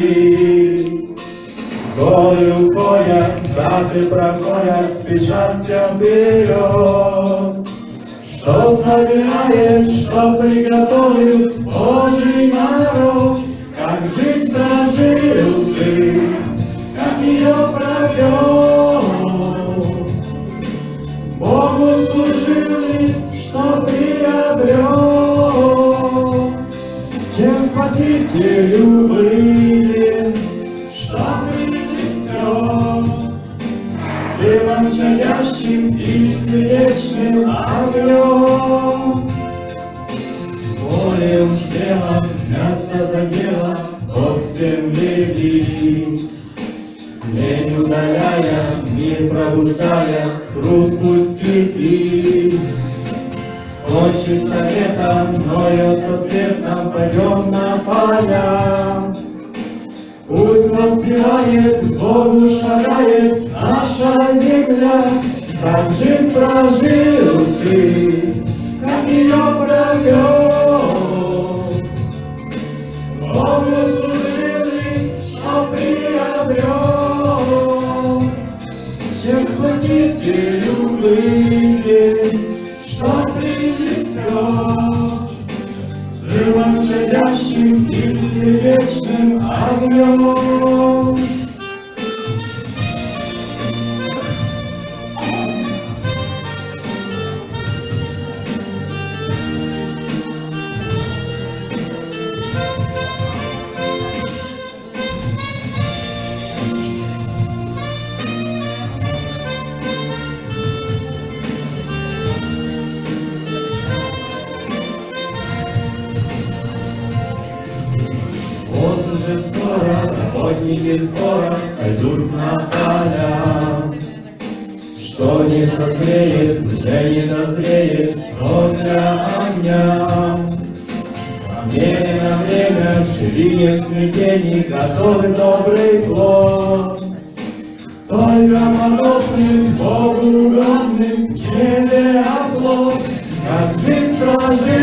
ты. Горю ходят, даты проходят, спешатся вперед. Что собираешь, что приготовил Божий народ, Как жизнь прожил ты, как ее провел. Богу служили, что приобрел, Чем спасителю были, С дымом чадящим и с вечным огнем. Более уж делом взяться за дело, Бог всем велик. Лень удаляя, мир пробуждая, труд пусть кипит. Хочется ветом, ноется светом, пойдем на поля. Пусть воспевает, Богу шагает земля, Как жизнь прожил ты, как ее провел. Богу служили, что приобрел, Чем спасителю были, что принесешь. С дымом чадящим и с вечным огнем. Уже скоро охотники скоро сойдут на поля. Что не созреет, уже не дозреет, но для огня. Время на время в ширине смятений готовы добрый плод. Только подобным Богу угодным не оплот, как жизнь прожил